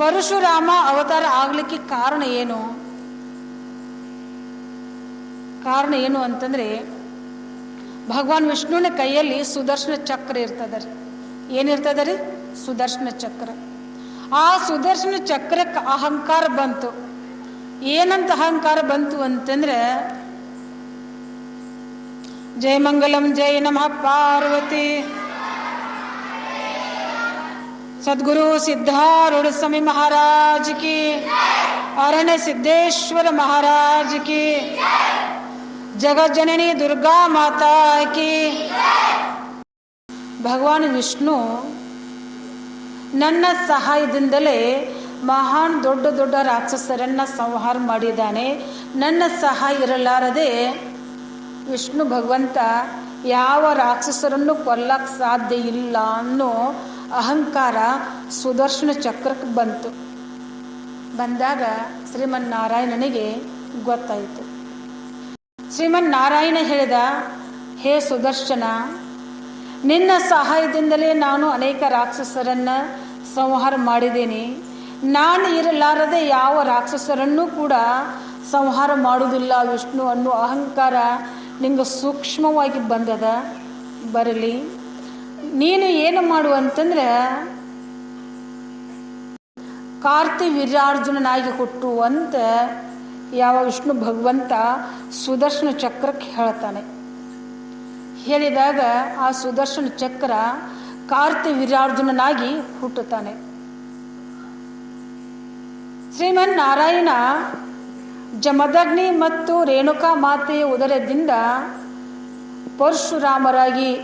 ಪರಶುರಾಮ ಅವತಾರ ಆಗ್ಲಿಕ್ಕೆ ಕಾರಣ ಏನು? ಕಾರಣ ಏನು ಅಂತಂದ್ರೆ, ಭಗವಾನ್ ವಿಷ್ಣುವಿನ ಕೈಯಲ್ಲಿ ಸುದರ್ಶನ ಚಕ್ರ ಇರ್ತದ ರೀ ಏನಿರ್ತದ ರೀ ಸುದರ್ಶನ ಚಕ್ರ. ಆ ಸುದರ್ಶನ ಚಕ್ರಕ್ಕೆ ಅಹಂಕಾರ ಬಂತು. ಏನಂತ ಅಹಂಕಾರ ಬಂತು ಅಂತಂದ್ರೆ ಜಯ ಮಂಗಲಂ ಜಯ ನಮಃ ಪಾರ್ವತಿ. ಸದ್ಗುರು ಸಿದ್ಧಾರೂಢ ಸ್ವಾಮಿ ಮಹಾರಾಜ್ ಕಿ. ಅರಣ್ಯ ಸಿದ್ದೇಶ್ವರ ಮಹಾರಾಜ್ ಕಿ. ಜಗಜ್ಜನನಿ ದುರ್ಗಾ ಮಾತಾ ಕಿ. ಭಗವಾನ್ ವಿಷ್ಣು ನನ್ನ ಸಹಾಯದಿಂದಲೇ ಮಹಾನ್ ದೊಡ್ಡ ದೊಡ್ಡ ರಾಕ್ಷಸರನ್ನ ಸಂಹಾರ ಮಾಡಿದ್ದಾನೆ. ನನ್ನ ಸಹಾಯ ಇರಲಾರದೆ ವಿಷ್ಣು ಭಗವಂತ ಯಾವ ರಾಕ್ಷಸರನ್ನು ಕೊಲ್ಲಕ್ಕೆ ಸಾಧ್ಯ ಇಲ್ಲ ಅನ್ನೋ ಅಹಂಕಾರ ಸುದರ್ಶನ ಚಕ್ರಕ್ಕೆ ಬಂತು. ಬಂದಾಗ ಶ್ರೀಮನ್ನಾರಾಯಣನಿಗೆ ಗೊತ್ತಾಯಿತು. ಶ್ರೀಮನ್ನಾರಾಯಣ ಹೇಳಿದ, ಹೇ ಸುದರ್ಶನ, ನಿನ್ನ ಸಹಾಯದಿಂದಲೇ ನಾನು ಅನೇಕ ರಾಕ್ಷಸರನ್ನ ಸಂಹಾರ ಮಾಡಿದ್ದೀನಿ. ನಾನು ಇರಲಾರದೆ ಯಾವ ರಾಕ್ಷಸರನ್ನೂ ಕೂಡ ಸಂಹಾರ ಮಾಡುವುದಿಲ್ಲ ವಿಷ್ಣು ಅನ್ನೋ ಅಹಂಕಾರ ನಿಂಗೆ ಸೂಕ್ಷ್ಮವಾಗಿ ಬಂದದ, ಬರಲಿ. ನೀನು ಏನು ಮಾಡು ಅಂತಂದ್ರೆ ಕಾರ್ತಿ ವೀರಾರ್ಜುನನಾಗಿ ಹುಟ್ಟು ಅಂತ ಯಾವ ವಿಷ್ಣು ಭಗವಂತ ಸುದರ್ಶನ ಚಕ್ರಕ್ಕೆ ಹೇಳ್ತಾನೆ. ಹೇಳಿದಾಗ ಆ ಸುದರ್ಶನ ಚಕ್ರ ಕಾರ್ತಿ ವೀರಾರ್ಜುನನಾಗಿ ಹುಟ್ಟುತ್ತಾನೆ. ಶ್ರೀಮನ್ ನಾರಾಯಣ ಜಮದಗ್ನಿ ಮತ್ತು ರೇಣುಕಾ ಮಾತೆಯ ಉದರದಿಂದ ಪರಶುರಾಮರಾಗಿ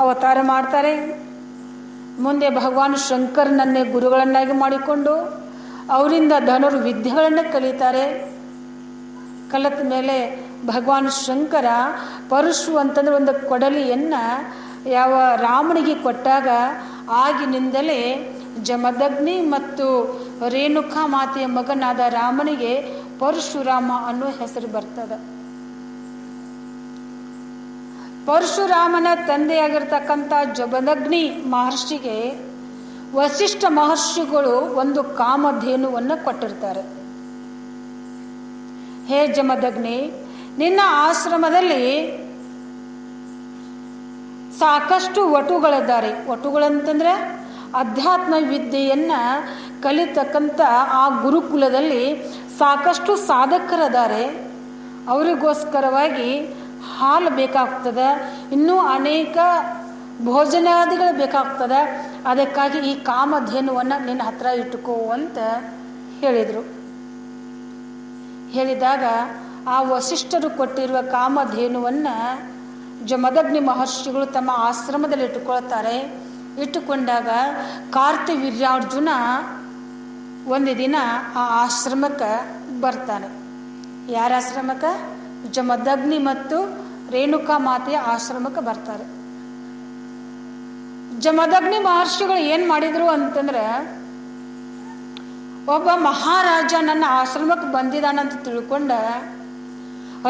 ಅವತಾರ ಮಾಡ್ತಾರೆ. ಮುಂದೆ ಭಗವಾನ್ ಶಂಕರನನ್ನೇ ಗುರುಗಳನ್ನಾಗಿ ಮಾಡಿಕೊಂಡು ಅವರಿಂದ ಧನುರ್ವಿದ್ಯೆಗಳನ್ನು ಕಲಿತಾರೆ. ಕಲಿತ ಮೇಲೆ ಭಗವಾನ್ ಶಂಕರ ಪರಶು ಅಂತಂದ್ರೆ ಒಂದು ಕೊಡಲಿಯನ್ನು ಯಾವ ರಾಮನಿಗೆ ಕೊಟ್ಟಾಗ ಆಗಿನಿಂದಲೇ ಜಮದಗ್ನಿ ಮತ್ತು ರೇಣುಕಾ ಮಾತೆಯ ಮಗನಾದ ರಾಮನಿಗೆ ಪರಶುರಾಮ ಅನ್ನೋ ಹೆಸರು ಬರ್ತದ. ಪರಶುರಾಮನ ತಂದೆಯಾಗಿರ್ತಕ್ಕಂಥ ಜಮದಗ್ನಿ ಮಹರ್ಷಿಗೆ ವಸಿಷ್ಠ ಮಹರ್ಷಿಗಳು ಒಂದು ಕಾಮಧೇನುವನ್ನು ಕೊಟ್ಟಿರ್ತಾರೆ. ಹೇ ಜಮದಗ್ನಿ, ನಿನ್ನ ಆಶ್ರಮದಲ್ಲಿ ಸಾಕಷ್ಟು ವಟುಗಳಿದ್ದಾರೆ ವಟುಗಳಂತಂದ್ರೆ ಅಧ್ಯಾತ್ಮ ವಿದ್ಯೆಯನ್ನ ಕಲಿತಕ್ಕಂಥ ಆ ಗುರುಕುಲದಲ್ಲಿ ಸಾಕಷ್ಟು ಸಾಧಕರದಾರೆ. ಅವರಿಗೋಸ್ಕರವಾಗಿ ಹಾಲು ಬೇಕಾಗ್ತದೆ. ಇನ್ನೂ ಅನೇಕ ಭೋಜನಾದಿಗಳು ಬೇಕಾಗ್ತದೆ. ಅದಕ್ಕಾಗಿ ಈ ಕಾಮಧೇನುವನ್ನು ನಿನ್ನ ಹತ್ರ ಇಟ್ಟುಕೋ ಅಂತ ಹೇಳಿದರು. ಹೇಳಿದಾಗ ಆ ವಸಿಷ್ಠರು ಕೊಟ್ಟಿರುವ ಕಾಮಧೇನುವನ್ನು ಜಮದಗ್ನಿ ಮಹರ್ಷಿಗಳು ತಮ್ಮ ಆಶ್ರಮದಲ್ಲಿ ಇಟ್ಟುಕೊಳ್ತಾರೆ. ಇಟ್ಟುಕೊಂಡಾಗ ಕಾರ್ತಿ ವೀರ್ಯಾರ್ಜುನ ಒಂದು ದಿನ ಆ ಆಶ್ರಮಕ್ಕೆ ಬರ್ತಾನೆ. ಯಾರ ಆಶ್ರಮಕ್ಕೆ? ಜಮದಗ್ನಿ ಮತ್ತು ರೇಣುಕಾ ಮಾತೆಯ ಆಶ್ರಮಕ್ಕೆ ಬರ್ತಾರೆ. ಜಮದಗ್ನಿ ಮಹರ್ಷಿಗಳು ಏನು ಮಾಡಿದ್ರು ಅಂತಂದ್ರೆ, ಒಬ್ಬ ಮಹಾರಾಜ ನನ್ನ ಆಶ್ರಮಕ್ಕೆ ಬಂದಿದ್ದಾನಂತ ತಿಳ್ಕೊಂಡ,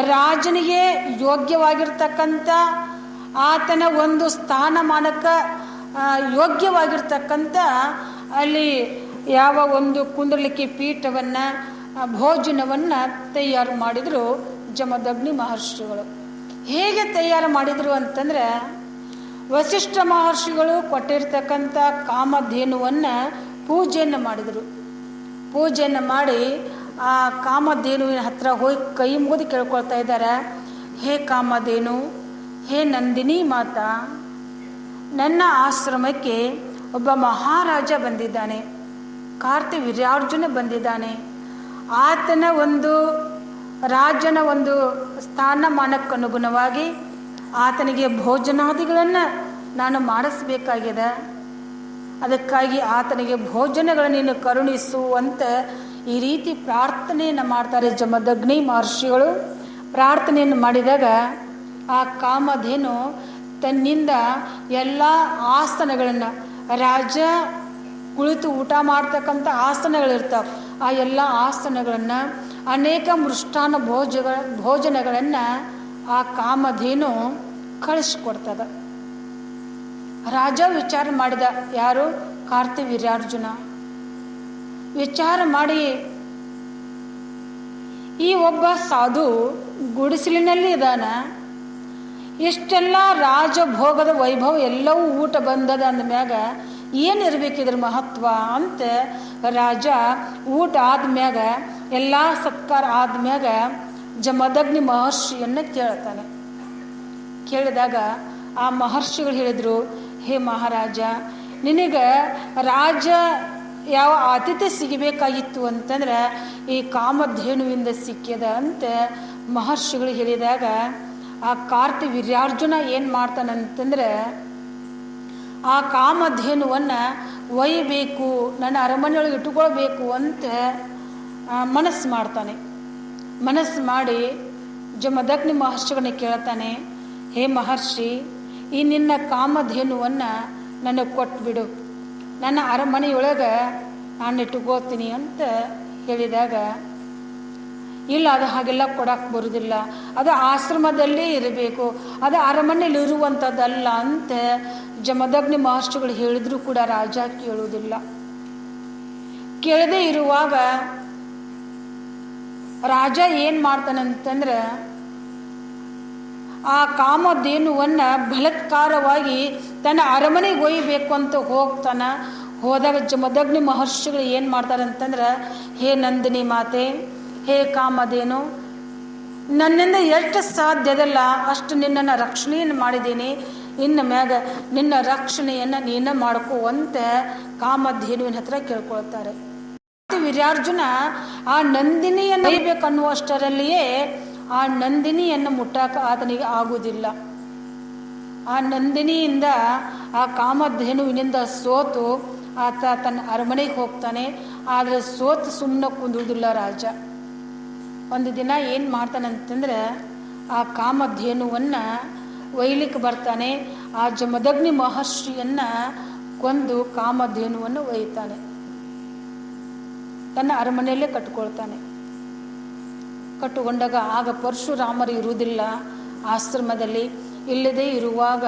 ರಾಜನಿಗೆ ಯೋಗ್ಯವಾಗಿರ್ತಕ್ಕಂಥ ಆತನ ಒಂದು ಸ್ಥಾನಮಾನಕ್ಕೆ ಯೋಗ್ಯವಾಗಿರ್ತಕ್ಕಂಥ ಅಲ್ಲಿ ಯಾವ ಒಂದು ಕುಂದರ್ಲಿಕ್ಕೆ ಪೀಠವನ್ನು ಭೋಜನವನ್ನು ತಯಾರು ಮಾಡಿದರು ಜಮದಗ್ನಿ ಮಹರ್ಷಿಗಳು. ಹೇಗೆ ತಯಾರು ಮಾಡಿದರು ಅಂತಂದ್ರೆ, ವಸಿಷ್ಠ ಮಹರ್ಷಿಗಳು ಕೊಟ್ಟಿರ್ತಕ್ಕಂಥ ಕಾಮಧೇನುವನ್ನು ಪೂಜೆಯನ್ನು ಮಾಡಿದರು. ಪೂಜೆಯನ್ನು ಮಾಡಿ ಆ ಕಾಮಧೇನುವಿನ ಹತ್ರ ಹೋಗಿ ಕೈ ಮುಗಿದು ಕೇಳ್ಕೊಳ್ತಾ ಇದ್ದಾರೆ, ಹೇ ಕಾಮಧೇನು, ಹೇ ನಂದಿನಿ ಮಾತಾ, ನನ್ನ ಆಶ್ರಮಕ್ಕೆ ಒಬ್ಬ ಮಹಾರಾಜ ಬಂದಿದ್ದಾನೆ. ಕಾರ್ತಿ ವೀರ್ಯಾರ್ಜುನ ಬಂದಿದ್ದಾನೆ. ಆತನ ಒಂದು ರಾಜನ ಒಂದು ಸ್ಥಾನಮಾನಕ್ಕನುಗುಣವಾಗಿ ಆತನಿಗೆ ಭೋಜನಾದಿಗಳನ್ನು ನಾನು ಮಾಡಿಸ್ಬೇಕಾಗಿದೆ. ಅದಕ್ಕಾಗಿ ಆತನಿಗೆ ಭೋಜನಗಳನ್ನು ನೀನು ಕರುಣಿಸು ಅಂತ ಈ ರೀತಿ ಪ್ರಾರ್ಥನೆಯನ್ನು ಮಾಡ್ತಾರೆ ಜಮದಗ್ನಿ ಮಹರ್ಷಿಗಳು. ಪ್ರಾರ್ಥನೆಯನ್ನು ಮಾಡಿದಾಗ ಆ ಕಾಮಧೇನು ತನ್ನಿಂದ ಎಲ್ಲ ಆಸನಗಳನ್ನು ರಾಜ ಕುಳಿತು ಊಟ ಮಾಡ್ತಕ್ಕಂಥ ಆಸನಗಳಿರ್ತಾವೆ. ಆ ಎಲ್ಲ ಆಸನಗಳನ್ನು ಅನೇಕ ಮೃಷ್ಟಾನ ಭೋಜಗಳ ಭೋಜನಗಳನ್ನು ಆ ಕಾಮಧೇನು ಕಳಿಸ್ಕೊಡ್ತದ. ರಾಜ ವಿಚಾರ ಮಾಡಿದ, ಯಾರು? ಕಾರ್ತಿ ವೀರ್ಯಾರ್ಜುನ ವಿಚಾರ ಮಾಡಿ, ಈ ಒಬ್ಬ ಸಾಧು ಗುಡಿಸಲಿನಲ್ಲಿ ಇದ್ದಾನ ಇಷ್ಟೆಲ್ಲ ರಾಜಭೋಗದ ವೈಭವ ಎಲ್ಲವೂ ಊಟ ಬಂದದ ಅಂದಮ್ಯಾಗ ಏನಿರ್ಬೇಕು ಇದ್ರ ಮಹತ್ವ ಅಂತ ರಾಜ ಊಟ ಆದ್ಮ್ಯಾಗ, ಎಲ್ಲ ಸತ್ಕಾರ ಆದ್ಮ್ಯಾಗ ಜಮದಗ್ನಿ ಮಹರ್ಷಿಯನ್ನು ಕೇಳ್ತಾನೆ. ಕೇಳಿದಾಗ ಆ ಮಹರ್ಷಿಗಳು ಹೇಳಿದರು, ಹೇ ಮಹಾರಾಜ, ನಿನಗೆ ರಾಜ ಯಾವ ಆತಿಥ್ಯ ಸಿಗಬೇಕಾಗಿತ್ತು ಅಂತಂದ್ರೆ ಈ ಕಾಮಧೇನುವಿಂದ ಸಿಕ್ಕಿದ ಅಂತ ಮಹರ್ಷಿಗಳು ಹೇಳಿದಾಗ, ಆ ಕಾರ್ತಿ ವೀರ್ಯಾರ್ಜುನ ಏನು ಮಾಡ್ತಾನಂತಂದ್ರೆ ಆ ಕಾಮಧೇನುವನ್ನು ಒಯ್ಯಬೇಕು ನನ್ನ ಅರಮನೆಯೊಳಗೆ ಇಟ್ಟುಕೊಳ್ಬೇಕು ಅಂತ ಮನಸ್ಸು ಮಾಡ್ತಾನೆ. ಮನಸ್ಸು ಮಾಡಿ ಜಮದಗ್ನಿ ಮಹರ್ಷಿಗಳನ್ನ ಕೇಳ್ತಾನೆ, ಹೇ ಮಹರ್ಷಿ, ಈ ನಿನ್ನ ಕಾಮಧೇನುವನ್ನು ನನಗೆ ಕೊಟ್ಬಿಡು. ನನ್ನ ಅರಮನೆಯೊಳಗೆ ನಾನು ಇಟ್ಟುಕೋತೀನಿ ಅಂತ ಹೇಳಿದಾಗ ಇಲ್ಲ, ಅದು ಹಾಗೆಲ್ಲ ಕೊಡಕ್ಕೆ ಬರುವುದಿಲ್ಲ ಅದು ಆಶ್ರಮದಲ್ಲೇ ಇರಬೇಕು. ಅದು ಅರಮನೆಯಲ್ಲಿ ಇರುವಂಥದ್ದಲ್ಲ ಅಂತ. ಜಮದಗ್ನಿ ಮಹರ್ಷಿಗಳು ಹೇಳಿದ್ರು ಕೂಡ ರಾಜ ಕೇಳುವುದಿಲ್ಲ. ಕೇಳದೇ ಇರುವಾಗ ರಾಜ ಏನು ಮಾಡ್ತಾನಂತಂದ್ರೆ, ಆ ಕಾಮಧೇನುವನ್ನ ಬಲತ್ಕಾರವಾಗಿ ತನ್ನ ಅರಮನೆಗೆ ಒಯ್ಯಬೇಕು ಅಂತ ಹೋಗ್ತಾನ. ಹೋದಾಗ ಜಮದಗ್ನಿ ಮಹರ್ಷಿಗಳು ಏನು ಮಾಡ್ತಾರಂತಂದ್ರೆ, ಹೇ ನಂದಿನಿ ಮಾತೆ ಹೇ ಕಾಮಧೇನು, ನನ್ನಿಂದ ಎಷ್ಟು ಸಾಧ್ಯದಲ್ಲ ಅಷ್ಟು ನಿನ್ನನ್ನು ರಕ್ಷಣೆಯನ್ನು ಮಾಡಿದ್ದೀನಿ. ಇನ್ನು ಮ್ಯಾಗ ನಿನ್ನ ರಕ್ಷಣೆಯನ್ನು ನೀನು ಮಾಡ್ಕೋ ಅಂತ ಕಾಮಧೇನುವಿನ ಹತ್ರ ಕೇಳ್ಕೊಳ್ತಾರೆ. ವಿರ್ಯಾರ್ಜುನ ಆ ನಂದಿನಿಯನ್ನು ಬೇಕನ್ನುವಷ್ಟರಲ್ಲಿಯೇ ಆ ನಂದಿನಿಯನ್ನು ಮುಟ್ಟಾಕ ಆತನಿಗೆ ಆಗುವುದಿಲ್ಲ. ಆ ನಂದಿನಿಯಿಂದ ಆ ಕಾಮಧೇನುವಿನಿಂದ ಸೋತು ಆತ ತನ್ನ ಅರಮನೆಗೆ ಹೋಗ್ತಾನೆ. ಆದರೆ ಸೋತು ಸುಮ್ಮನೆ ಕುಂದುವುದಿಲ್ಲ ರಾಜ. ಒಂದು ದಿನ ಏನು ಮಾಡ್ತಾನಂತಂದ್ರೆ ಆ ಕಾಮಧೇನುವನ್ನು ಒಯ್ಲಿಕ್ಕೆ ಬರ್ತಾನೆ. ಆ ಜಮದಗ್ನಿ ಮಹರ್ಷಿಯನ್ನು ಕೊಂದು ಕಾಮಧೇನುವನ್ನು ಒಯ್ತಾನೆ. ತನ್ನ ಅರಮನೆಯಲ್ಲೇ ಕಟ್ಟಿಕೊಳ್ತಾನೆ ಕಟ್ಟುಕೊಂಡಾಗ ಆಗ ಪರಶುರಾಮರು ಇರುವುದಿಲ್ಲ ಆಶ್ರಮದಲ್ಲಿ. ಇಲ್ಲದೆ ಇರುವಾಗ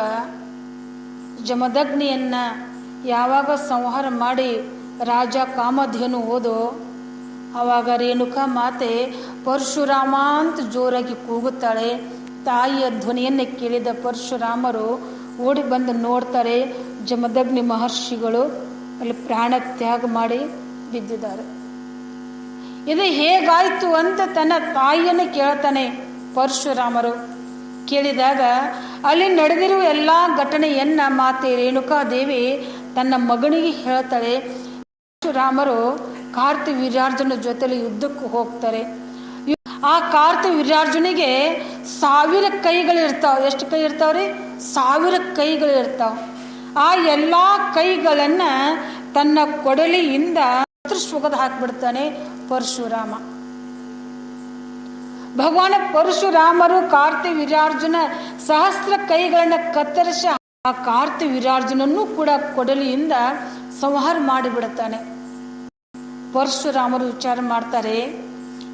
ಜಮದಗ್ನಿಯನ್ನು ಯಾವಾಗ ಸಂಹಾರ ಮಾಡಿ ರಾಜ ಕಾಮಧೇನು ಹೋದೋ ಆವಾಗ ರೇಣುಕಾ ಮಾತೆ ಪರಶುರಾಮ ಅಂತ ಜೋರಾಗಿ ಕೂಗುತ್ತಾಳೆ. ತಾಯಿಯ ಧ್ವನಿಯನ್ನು ಕೇಳಿದ ಪರಶುರಾಮರು ಓಡಿ ಬಂದು ನೋಡ್ತಾರೆ. ಜಮದಗ್ನಿ ಮಹರ್ಷಿಗಳು ಅಲ್ಲಿ ಪ್ರಾಣ ತ್ಯಾಗ ಮಾಡಿ ಬಿದ್ದಿದ್ದಾರೆ. ಇದು ಹೇಗಾಯ್ತು ಅಂತ ತನ್ನ ತಾಯಿಯನ್ನು ಕೇಳ್ತಾನೆ ಪರಶುರಾಮರು. ಕೇಳಿದಾಗ, ಅಲ್ಲಿ ನಡೆದಿರುವ ಎಲ್ಲ ಘಟನೆಯನ್ನ ಮಾತೆ ರೇಣುಕಾದೇವಿ ತನ್ನ ಮಗನಿಗೆ ಹೇಳ್ತಾಳೆ. ಪರಶುರಾಮರು ಕಾರ್ತಿ ವೀರಾರ್ಜುನ ಜೊತೆಲಿ ಯುದ್ಧಕ್ಕೆ ಹೋಗ್ತಾರೆ. ಆ ಕಾರ್ತಿ ವೀರಾರ್ಜುನಿಗೆ ಸಾವಿರ ಕೈಗಳಿರ್ತಾವ. ಎಷ್ಟು ಕೈ ಇರ್ತಾವ್ರಿ ಸಾವಿರ ಕೈಗಳು ಇರ್ತಾವ ಆ ಎಲ್ಲ ಕೈಗಳನ್ನ ತನ್ನ ಕೊಡಲಿಯಿಂದ ಸ್ವಗದ ಹಾಕ್ಬಿಡ್ತಾನೆ ಪರಶುರಾಮ. ಭಗವಾನ ಪರಶುರಾಮರು ಕಾರ್ತಿ ವೀರಾರ್ಜುನ ಸಹಸ್ರ ಕೈಗಳನ್ನ ಕತ್ತರಿಸಿ ಆ ಕಾರ್ತಿ ವೀರಾರ್ಜುನನ್ನು ಕೂಡ ಕೊಡಲಿಯಿಂದ ಸಂಹಾರ ಮಾಡಿಬಿಡುತ್ತಾನೆ ಪರಶುರಾಮರು ವಿಚಾರ ಮಾಡ್ತಾರೆ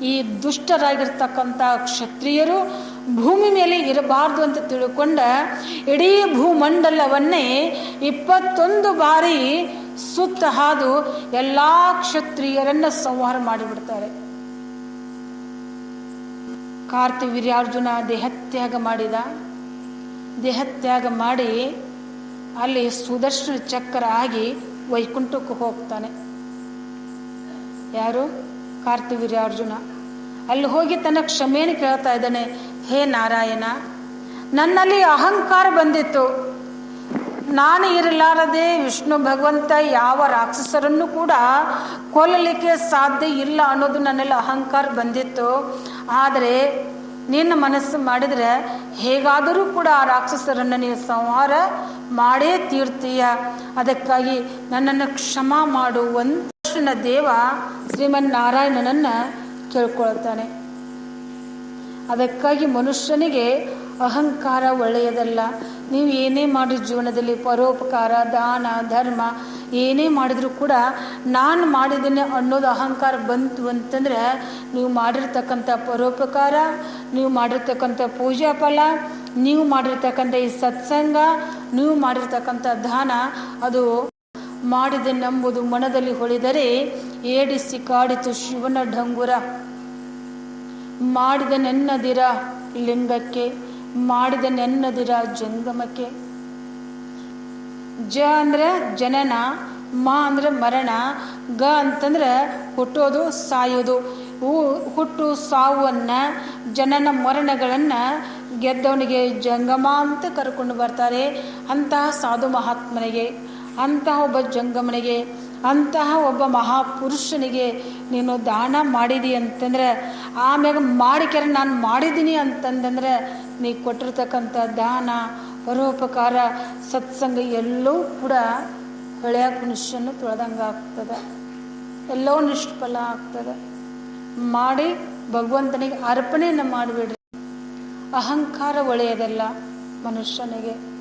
ಈ ದುಷ್ಟರಾಗಿರ್ತಕ್ಕಂಥ ಕ್ಷತ್ರಿಯರು ಭೂಮಿ ಮೇಲೆ ಇರಬಾರ್ದು ಅಂತ ತಿಳ್ಕೊಂಡ ಇಡೀ ಭೂಮಂಡಲವನ್ನೇ ಇಪ್ಪತ್ತೊಂದು ಬಾರಿ ಸುತ್ತ ಹಾದು ಎಲ್ಲ ಕ್ಷತ್ರಿಯರನ್ನ ಸಂಹಾರ ಮಾಡಿಬಿಡ್ತಾರೆ. ಕಾರ್ತಿ ವೀರ್ಯಾರ್ಜುನ ದೇಹತ್ಯಾಗ ಮಾಡಿದ. ದೇಹತ್ಯಾಗ ಮಾಡಿ ಅಲ್ಲಿ ಸುದರ್ಶನ ಚಕ್ರ ಆಗಿ ವೈಕುಂಠಕ್ಕೆ ಹೋಗ್ತಾನೆ. ಯಾರು? ಕಾರ್ತಿವೀರ್ಯಾರ್ಜುನ. ಅಲ್ಲಿ ಹೋಗಿ ತನ್ನ ಕ್ಷಮೆಯನ್ನು ಕೇಳ್ತಾ ಇದ್ದಾನೆ, ಹೇ ನಾರಾಯಣ, ನನ್ನಲ್ಲಿ ಅಹಂಕಾರ ಬಂದಿತ್ತು. ನಾನು ಇರಲಾರದೆ ವಿಷ್ಣು ಭಗವಂತ ಯಾವ ರಾಕ್ಷಸರನ್ನು ಕೂಡ ಕೊಲ್ಲಲಿಕ್ಕೆ ಸಾಧ್ಯ ಇಲ್ಲ ಅನ್ನೋದು ನನ್ನಲ್ಲಿ ಅಹಂಕಾರ ಬಂದಿತ್ತು. ಆದರೆ ನಿನ್ನ ಮನಸ್ಸು ಮಾಡಿದರೆ ಹೇಗಾದರೂ ಕೂಡ ಆ ರಾಕ್ಷಸರನ್ನು ನೀವು ಸಂಹಾರ ಮಾಡೇ ತೀರ್ತೀಯ. ಅದಕ್ಕಾಗಿ ನನ್ನನ್ನು ಕ್ಷಮಾ ಮಾಡುವಂತ ಒಂದು ದೇವ ಶ್ರೀಮನ್ನಾರಾಯಣನನ್ನು ಕೇಳ್ಕೊಳ್ತಾನೆ. ಅದಕ್ಕಾಗಿ ಮನುಷ್ಯನಿಗೆ ಅಹಂಕಾರ ಒಳ್ಳೆಯದಲ್ಲ. ನೀವು ಏನೇ ಮಾಡಿ ಜೀವನದಲ್ಲಿ ಪರೋಪಕಾರ, ದಾನ, ಧರ್ಮ, ಏನೇ ಮಾಡಿದರೂ ಕೂಡ ನಾನು ಮಾಡಿದ್ದೇನೆ ಅನ್ನೋದು ಅಹಂಕಾರ ಬಂತು ಅಂತಂದರೆ ನೀವು ಮಾಡಿರ್ತಕ್ಕಂಥ ಪರೋಪಕಾರ, ನೀವು ಮಾಡಿರ್ತಕ್ಕಂಥ ಪೂಜಾ ಫಲ, ನೀವು ಮಾಡಿರ್ತಕ್ಕಂಥ ಈ ಸತ್ಸಂಗ, ನೀವು ಮಾಡಿರ್ತಕ್ಕಂಥ ದಾನ, ಅದು ಮಾಡಿದೆ ನಂಬುದು ಮನದಲ್ಲಿ ಹೊಳಿದರೆ ಏಡಿಸಿ ಕಾಡಿತು ಶಿವನ ಢಂಗುರ. ಮಾಡಿದ ನೆನ್ನದಿರ ಲಿಂಗಕ್ಕೆ ಮಾಡಿದ ನೆನ್ನದಿರ ಜಂಗಮಕ್ಕೆ. ಜ ಅಂದ್ರೆ ಜನನ, ಮಾ ಅಂದ್ರೆ ಮರಣ, ಗ ಅಂತಂದ್ರೆ ಹುಟ್ಟೋದು, ಸಾಯೋದು. ಹೂ, ಹುಟ್ಟು, ಸಾವನ್ನ, ಜನನ ಮರಣಗಳನ್ನು ಗೆದ್ದವನಿಗೆ ಜಂಗಮ ಅಂತ ಕರ್ಕೊಂಡು ಬರ್ತಾರೆ ಅಂತಹ ಸಾಧು ಮಹಾತ್ಮನಿಗೆ, ಅಂತಹ ಒಬ್ಬ ಜಂಗಮನಿಗೆ. ಅಂತಹ ಒಬ್ಬ ಮಹಾಪುರುಷನಿಗೆ ನೀನು ದಾನ ಮಾಡಿದಿ ಅಂತಂದ್ರೆ ಆಮ್ಯಾಗ ಮಾಡಿಕೆರೆ ನಾನು ಮಾಡಿದ್ದೀನಿ ಅಂತಂದ್ರೆ ನೀ ಕೊಟ್ಟಿರ್ತಕ್ಕಂಥ ದಾನ, ಪರೋಪಕಾರ, ಸತ್ಸಂಗ ಎಲ್ಲವೂ ಕೂಡ ಹೊಳೆಯ ಮನುಷ್ಯನು ತೊಳೆದಂಗೆ ಆಗ್ತದೆ. ಎಲ್ಲೋ ನಿಷ್ಫಲ ಆಗ್ತದೆ. ಮಾಡಿ ಭಗವಂತನಿಗೆ ಅರ್ಪಣೆಯನ್ನು ಮಾಡಿಬಿಡ್ರಿ. ಅಹಂಕಾರ ಒಳ್ಳೆಯದಲ್ಲ ಮನುಷ್ಯನಿಗೆ.